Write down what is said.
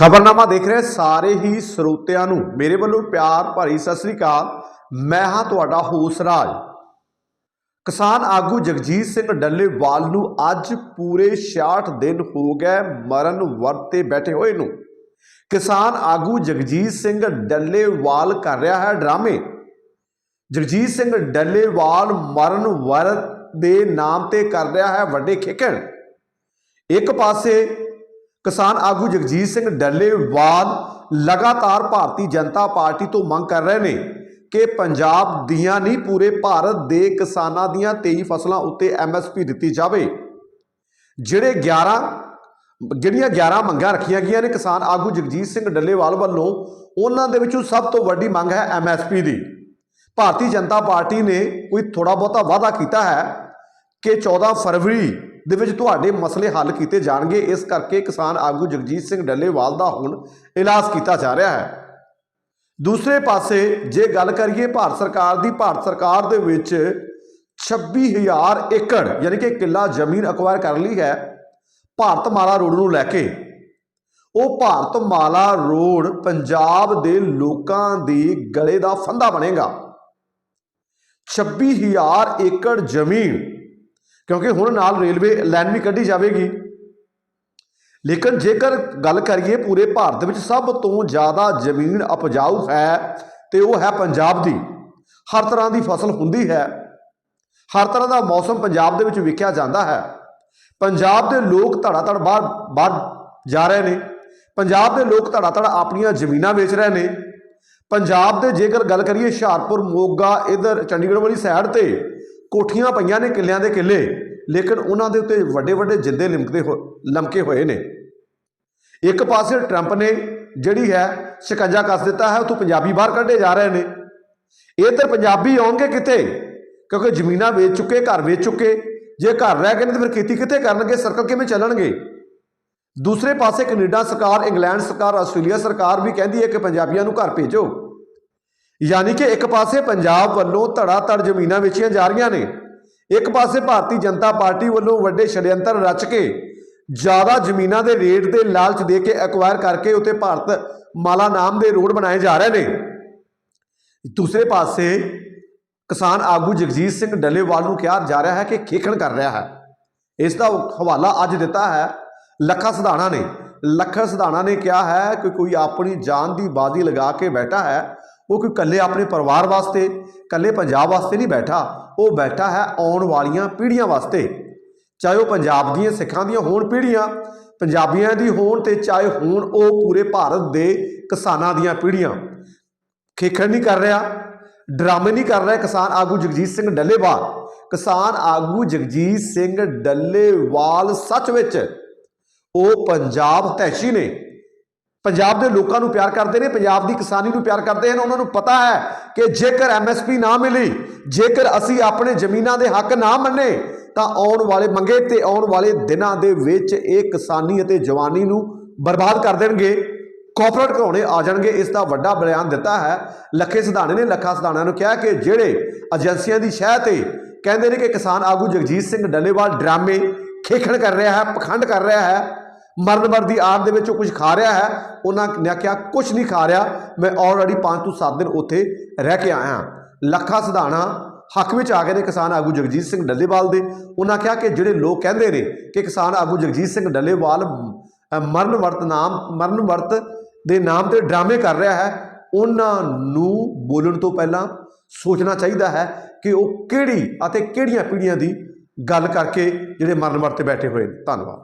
ਖਬਰਨਾਮਾ ਦੇਖ ਰਹੇ ਸਾਰੇ ਹੀ ਸਰੋਤਿਆਂ ਨੂੰ। ਮੇਰੇ ਵੱਲੋਂ ਪਿਆਰ ਭਰੀ ਸਤਿ ਸ੍ਰੀ ਅਕਾਲ। ਮੈਂ ਹਾਂ ਤੁਹਾਡਾ ਹੋਸ ਰਾਜ। ਕਿਸਾਨ ਆਗੂ ਜਗਜੀਤ ਸਿੰਘ ਡੱਲੇਵਾਲ ਨੂੰ ਅੱਜ ਪੂਰੇ 66 ਦਿਨ ਹੋ ਗਏ ਮਰਨ ਵਰਤੇ ਬੈਠੇ ਹੋਏ ਨੂੰ। ਕਿਸਾਨ ਆਗੂ ਜਗਜੀਤ ਸਿੰਘ ਡੱਲੇਵਾਲ ਕਰ ਰਿਹਾ ਹੈ ਡਰਾਮੇ। ਜਗਜੀਤ ਸਿੰਘ ਡੱਲੇਵਾਲ ਮਰਨ ਵਰਤ ਦੇ ਨਾਮ ਤੇ ਕਰ ਰਿਹਾ ਹੈ ਵੱਡੇ ਖੇਕਣ। ਇੱਕ ਪਾਸੇ ਕਿਸਾਨ ਆਗੂ ਜਗਜੀਤ ਸਿੰਘ ਡੱਲੇਵਾਲ ਲਗਾਤਾਰ ਭਾਰਤੀ ਜਨਤਾ ਪਾਰਟੀ ਤੋਂ ਮੰਗ ਕਰ ਰਹੇ ਨੇ ਕਿ ਪੰਜਾਬ ਦੀਆਂ ਨਹੀਂ, ਪੂਰੇ ਭਾਰਤ ਦੇ ਕਿਸਾਨਾਂ ਦੀਆਂ 23 ਫਸਲਾਂ ਉੱਤੇ ਐਮਐਸਪੀ ਦਿੱਤੀ ਜਾਵੇ। ਜਿਹੜੇ 11 ਜਿਹੜੀਆਂ 11 ਮੰਗਾਂ ਰੱਖੀਆਂ ਗਈਆਂ ਨੇ ਕਿਸਾਨ ਆਗੂ ਜਗਜੀਤ ਸਿੰਘ ਡੱਲੇਵਾਲ ਵੱਲੋਂ, ਉਹਨਾਂ ਦੇ ਵਿੱਚੋਂ ਸਭ ਤੋਂ ਵੱਡੀ ਮੰਗ ਹੈ ਐਮਐਸਪੀ ਦੀ। ਭਾਰਤੀ ਜਨਤਾ ਪਾਰਟੀ ਨੇ ਕੋਈ ਥੋੜਾ ਬਹੁਤਾ ਵਾਅਦਾ ਕੀਤਾ ਹੈ ਕਿ 14 ਫਰਵਰੀ ਦੇ ਵਿੱਚ ਤੁਹਾਡੇ ਮਸਲੇ ਹੱਲ ਕੀਤੇ ਜਾਣਗੇ। ਇਸ ਕਰਕੇ ਕਿਸਾਨ ਆਗੂ ਜਗਜੀਤ ਸਿੰਘ ਡੱਲੇਵਾਲ ਦਾ ਹੁਣ ਇਲਾਜ ਕੀਤਾ ਜਾ ਰਿਹਾ ਹੈ। ਦੂਸਰੇ ਪਾਸੇ ਜੇ ਗੱਲ ਕਰੀਏ ਭਾਰਤ ਸਰਕਾਰ ਦੀ, ਭਾਰਤ ਸਰਕਾਰ ਦੇ ਵਿੱਚ 26000 ਏਕੜ ਯਾਨੀ ਕਿ ਕਿੱਲਾ ਜ਼ਮੀਨ ਅਕਵਾਇਰ ਕਰ ਲਈ ਹੈ ਭਾਰਤ ਮਾਲਾ ਰੋਡ ਨੂੰ ਲੈ ਕੇ। ਉਹ ਭਾਰਤ ਮਾਲਾ ਰੋਡ ਪੰਜਾਬ ਦੇ ਲੋਕਾਂ ਦੀ ਗਲੇ ਦਾ ਫੰਦਾ ਬਣੇਗਾ। 26000 ਏਕੜ ਜ਼ਮੀਨ ਕਿਉਂਕਿ ਹੁਣ ਨਾਲ ਰੇਲਵੇ ਲਾਈਨ ਵੀ ਕੱਢੀ ਜਾਵੇਗੀ। ਲੇਕਿਨ ਜੇਕਰ ਗੱਲ ਕਰੀਏ ਪੂਰੇ ਭਾਰਤ ਵਿੱਚ ਸਭ ਤੋਂ ਜ਼ਿਆਦਾ ਜ਼ਮੀਨ ਉਪਜਾਊ ਹੈ ਤੇ ਉਹ ਹੈ ਪੰਜਾਬ ਦੀ। ਹਰ ਤਰ੍ਹਾਂ ਦੀ ਫਸਲ ਹੁੰਦੀ ਹੈ। ਹਰ ਤਰ੍ਹਾਂ ਦਾ ਮੌਸਮ ਪੰਜਾਬ ਦੇ ਵਿੱਚ ਵਿਕਿਆ ਜਾਂਦਾ ਹੈ। ਪੰਜਾਬ ਦੇ ਲੋਕ ਧੜਾ ਧੜ ਬਾਹਰ ਬਾਹਰ ਜਾ ਰਹੇ ਨੇ। ਪੰਜਾਬ ਦੇ ਲੋਕ ਧੜਾ ਧੜ ਆਪਣੀਆਂ ਜ਼ਮੀਨਾਂ ਵੇਚ ਰਹੇ ਨੇ। ਪੰਜਾਬ ਦੇ ਜੇਕਰ ਗੱਲ ਕਰੀਏ ਹੁਸ਼ਿਆਰਪੁਰ, ਮੋਗਾ, ਇਧਰ ਚੰਡੀਗੜ੍ਹ ਵਾਲੀ ਸਾਈਡ ਤੇ ਕੋਠੀਆਂ ਪਈਆਂ ਨੇ ਕਿੱਲਿਆਂ ਦੇ ਕਿੱਲੇ, ਲੇਕਿਨ ਉਹਨਾਂ ਦੇ ਉੱਤੇ ਵੱਡੇ ਵੱਡੇ ਜਿੰਦੇ ਲਿਮਕਦੇ ਹੋ, ਲਮਕੇ ਹੋਏ ਨੇ। ਇੱਕ ਪਾਸੇ ਟਰੰਪ ਨੇ ਜਿਹੜੀ ਹੈ ਸ਼ਿਕੰਜਾ ਕੱਸ ਦਿੱਤਾ ਹੈ, ਉਥੋਂ ਪੰਜਾਬੀ ਬਾਹਰ ਕੱਢੇ ਜਾ ਰਹੇ ਨੇ। ਇੱਧਰ ਪੰਜਾਬੀ ਆਉਣਗੇ ਕਿੱਥੇ? ਕਿਉਂਕਿ ਜ਼ਮੀਨਾਂ ਵੇਚ ਚੁੱਕੇ, ਘਰ ਵੇਚ ਚੁੱਕੇ। ਜੇ ਘਰ ਰਹਿ ਗਏ ਨੇ ਤਾਂ ਫਿਰ ਖੇਤੀ ਕਿੱਥੇ ਕਰਨਗੇ? ਸਰਕਲ ਕਿਵੇਂ ਚੱਲਣਗੇ? ਦੂਸਰੇ ਪਾਸੇ ਕੈਨੇਡਾ ਸਰਕਾਰ, ਇੰਗਲੈਂਡ ਸਰਕਾਰ, ਆਸਟ੍ਰੇਲੀਆ ਸਰਕਾਰ ਵੀ ਕਹਿੰਦੀ ਹੈ ਕਿ ਪੰਜਾਬੀਆਂ ਨੂੰ ਘਰ ਭੇਜੋ। ਯਾਨੀ ਕਿ ਇੱਕ ਪਾਸੇ ਪੰਜਾਬ ਵੱਲੋਂ ਧੜਾ ਧੜ ਜ਼ਮੀਨਾਂ ਵੇਚੀਆਂ ਜਾ ਰਹੀਆਂ ਨੇ, ਇੱਕ ਪਾਸੇ ਭਾਰਤੀ ਜਨਤਾ ਪਾਰਟੀ ਵੱਲੋਂ ਵੱਡੇ ਛੜਯੰਤਰ ਰਚ ਕੇ ਜ਼ਿਆਦਾ ਜ਼ਮੀਨਾਂ ਦੇ ਰੇਟ ਦੇ ਲਾਲਚ ਦੇ ਕੇ ਐਕਵਾਇਰ ਕਰਕੇ ਉੱਤੇ ਭਾਰਤ ਮਾਲਾ ਨਾਮ ਦੇ ਰੋਡ ਬਣਾਏ ਜਾ ਰਹੇ ਨੇ। ਦੂਸਰੇ ਪਾਸੇ ਕਿਸਾਨ ਆਗੂ ਜਗਜੀਤ ਸਿੰਘ ਡੱਲੇਵਾਲ ਨੂੰ ਕਿਹਾ ਜਾ ਰਿਹਾ ਹੈ ਕਿ ਖੇਖਣ ਕਰ ਰਿਹਾ ਹੈ। ਇਸ ਦਾ ਹਵਾਲਾ ਅੱਜ ਦਿੱਤਾ ਹੈ। ਲੱਖਾ ਸਧਾਣਾ ਨੇ, ਲੱਖਾ ਸਧਾਣਾ ਨੇ ਕਿਹਾ ਹੈ ਕਿ ਕੋਈ ਆਪਣੀ ਜਾਨ ਦੀ ਬਾਜ਼ੀ ਲਗਾ ਕੇ ਬੈਠਾ ਹੈ। ਉਹ ਕੋਈ ਇਕੱਲੇ ਆਪਣੇ ਪਰਿਵਾਰ ਵਾਸਤੇ, ਇਕੱਲੇ ਪੰਜਾਬ ਵਾਸਤੇ ਨਹੀਂ ਬੈਠਾ, ਉਹ ਬੈਠਾ ਹੈ ਆਉਣ ਵਾਲੀਆਂ ਪੀੜ੍ਹੀਆਂ ਵਾਸਤੇ। ਚਾਹੇ ਉਹ ਪੰਜਾਬ ਦੀਆਂ ਸਿੱਖਾਂ ਦੀਆਂ ਹੋਣ ਪੀੜ੍ਹੀਆਂ, ਪੰਜਾਬੀਆਂ ਦੀ ਹੋਣ ਤੇ ਚਾਹੇ ਹੋਣ ਉਹ ਪੂਰੇ ਭਾਰਤ ਦੇ ਕਿਸਾਨਾਂ ਦੀਆਂ ਪੀੜ੍ਹੀਆਂ। ਖੇਖਣ ਨਹੀਂ ਕਰ ਰਿਹਾ, ਡਰਾਮੇ ਨਹੀਂ ਕਰ ਰਿਹਾ ਕਿਸਾਨ ਆਗੂ ਜਗਜੀਤ ਸਿੰਘ ਡੱਲੇਵਾਲ। ਕਿਸਾਨ ਆਗੂ ਜਗਜੀਤ ਸਿੰਘ ਡੱਲੇਵਾਲ ਸੱਚ ਵਿੱਚ, ਉਹ ਪੰਜਾਬ ਹਤੈਸ਼ੀ ਨੇ। ਪੰਜਾਬ ਦੇ ਲੋਕਾਂ ਨੂੰ ਪਿਆਰ ਕਰਦੇ ਨੇ, ਪੰਜਾਬ ਦੀ ਕਿਸਾਨੀ ਨੂੰ ਪਿਆਰ ਕਰਦੇ ਹਨ। ਉਹਨਾਂ ਨੂੰ ਪਤਾ ਹੈ ਕਿ ਜੇਕਰ ਐਮਐਸਪੀ ਨਾ ਮਿਲੀ, ਜੇਕਰ ਅਸੀਂ ਆਪਣੇ ਜ਼ਮੀਨਾਂ ਦੇ ਹੱਕ ਨਾ ਮੰਨੇ, ਤਾਂ ਆਉਣ ਵਾਲੇ ਮੰਗੇ ਤੇ ਆਉਣ ਵਾਲੇ ਦਿਨਾਂ ਦੇ ਵਿੱਚ ਇਹ ਕਿਸਾਨੀ ਅਤੇ ਜਵਾਨੀ ਨੂੰ ਬਰਬਾਦ ਕਰ ਦੇਣਗੇ ਕਾਰਪੋਰੇਟ ਘਰਾਉਣੇ ਆ ਜਾਣਗੇ। ਇਸ ਦਾ ਵੱਡਾ ਬਿਆਨ ਦਿੱਤਾ ਹੈ, ਲੱਖੇ ਸਿਧਾਣੇ ਨੇ, ਲੱਖਾ ਸਿਧਾਣਾ ਨੂੰ ਕਿਹਾ ਕਿ ਜਿਹੜੇ ਏਜੰਸੀਆਂ ਦੀ ਸ਼ਹਿ ਤੇ ਕਹਿੰਦੇ ਨੇ ਕਿ ਕਿਸਾਨ ਆਗੂ ਜਗਜੀਤ ਸਿੰਘ ਡੱਲੇਵਾਲ ਡਰਾਮੇ ਖੇਖਣ ਕਰ ਰਿਹਾ ਹੈ, ਪਖੰਡ ਕਰ ਰਿਹਾ ਹੈ ਮਰਨ ਵਰ ਦੀ ਆੜ ਦੇ ਵਿੱਚ ਉਹ ਕੁਝ ਖਾ ਰਿਹਾ ਹੈ, ਉਹਨਾਂ ਨੇ ਕਿਹਾ ਕੁਝ ਨਹੀਂ ਖਾ ਰਿਹਾ, ਮੈਂ ਆਲਰੇਡੀ 5 ਤੋਂ 7 ਦਿਨ ਉੱਥੇ ਰਹਿ ਕੇ ਆਇਆ ਲੱਖਾ ਸਿਧਾਣਾ ਹੱਕ ਵਿੱਚ ਆ ਗਏ ਨੇ ਕਿਸਾਨ ਆਗੂ ਜਗਜੀਤ ਸਿੰਘ ਡੱਲੇਵਾਲ ਦੇ। ਉਹਨਾਂ ਕਿਹਾ ਕਿ ਜਿਹੜੇ ਲੋਕ ਕਹਿੰਦੇ ਨੇ ਕਿ ਕਿਸਾਨ ਆਗੂ ਜਗਜੀਤ ਸਿੰਘ ਡੱਲੇਵਾਲ ਮਰਨ ਵਰਤ ਨਾਮ, ਮਰਨ ਵਰਤ ਦੇ ਨਾਮ ਤੇ ਡਰਾਮੇ ਕਰ ਰਿਹਾ ਹੈ, ਉਹਨਾਂ ਨੂੰ ਬੋਲਣ ਤੋਂ ਪਹਿਲਾਂ ਸੋਚਣਾ ਚਾਹੀਦਾ ਹੈ ਕਿ ਉਹ ਕਿਹੜੀ ਅਤੇ ਕਿਹੜੀਆਂ ਪੀੜ੍ਹੀਆਂ ਦੀ ਗੱਲ ਕਰਕੇ ਜਿਹੜੇ ਮਰਨ ਵਰਤੇ ਬੈਠੇ ਹੋਏ ਨੇ। ਧੰਨਵਾਦ।